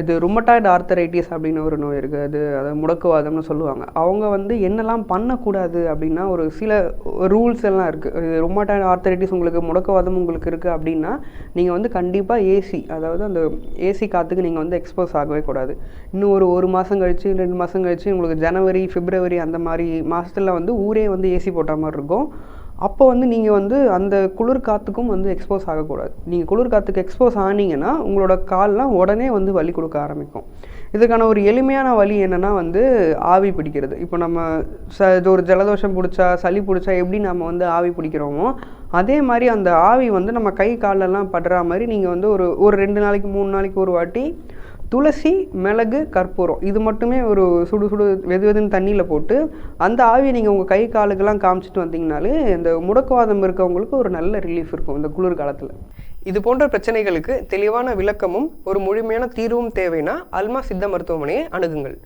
இது rheumatoid arthritis அப்படின்னு ஒரு நோய் இருக்குது அது அதை முடக்குவாதம்னு சொல்லுவாங்க. அவங்க வந்து என்னெல்லாம் பண்ணக்கூடாது அப்படின்னா ஒரு சில ரூல்ஸ் எல்லாம் இருக்குது இது ருமட்டாய்டு ஆர்த்தரைட்டிஸ் உங்களுக்கு முடக்குவாதம் உங்களுக்கு இருக்குது அப்படின்னா நீங்கள் வந்து கண்டிப்பாக ஏசி அதாவது அந்த ஏசி காற்றுக்கு நீங்கள் வந்து எக்ஸ்போஸ் ஆகவே கூடாது. இன்னும் ஒரு ஒரு மாதம் கழிச்சு ரெண்டு மாதம் கழிச்சு உங்களுக்கு ஜனவரி பிப்ரவரி அந்த மாதிரி மாதத்தில் வந்து ஊரே வந்து ஏசி போட்ட மாதிரி இருக்கும். அப்போ வந்து நீங்கள் வந்து அந்த குளிர் காற்றுக்கும் வந்து எக்ஸ்போஸ் ஆகக்கூடாது. நீங்கள் குளிர் காற்றுக்கு எக்ஸ்போஸ் ஆனீங்கன்னா உங்களோட கால்லாம் உடனே வந்து வலி கொடுக்க ஆரம்பிக்கும். இதுக்கான ஒரு எளிமையான வழி என்னென்னா வந்து ஆவி பிடிக்கிறது. இப்போ நம்ம ச இது ஒரு ஜலதோஷம் பிடிச்சா சளி பிடிச்சா எப்படி நம்ம வந்து ஆவி பிடிக்கிறோமோ அதே மாதிரி அந்த ஆவி வந்து நம்ம கை காலெல்லாம் படுற மாதிரி நீங்கள் வந்து ஒரு ஒரு ரெண்டு நாளைக்கு மூணு நாளைக்கு ஒரு வாட்டி துளசி மிளகு கற்பூரம். இது மட்டுமே ஒரு சுடு சுடு வெது வெதுன்னு தண்ணியில் போட்டு அந்த ஆவியை நீங்கள் உங்கள் கை காலுக்கெல்லாம் காமிச்சிட்டு வந்தீங்கனாலே இந்த முடக்குவாதம் இருக்கவங்களுக்கு ஒரு நல்ல ரிலீஃப் இருக்கும் இந்த குளிர் காலத்தில். இது போன்ற பிரச்சனைகளுக்கு தெளிவான விளக்கமும் ஒரு முழுமையான தீர்வும் தேவைன்னா அல்மா சித்த மருத்துவமனையை அணுகுங்கள்.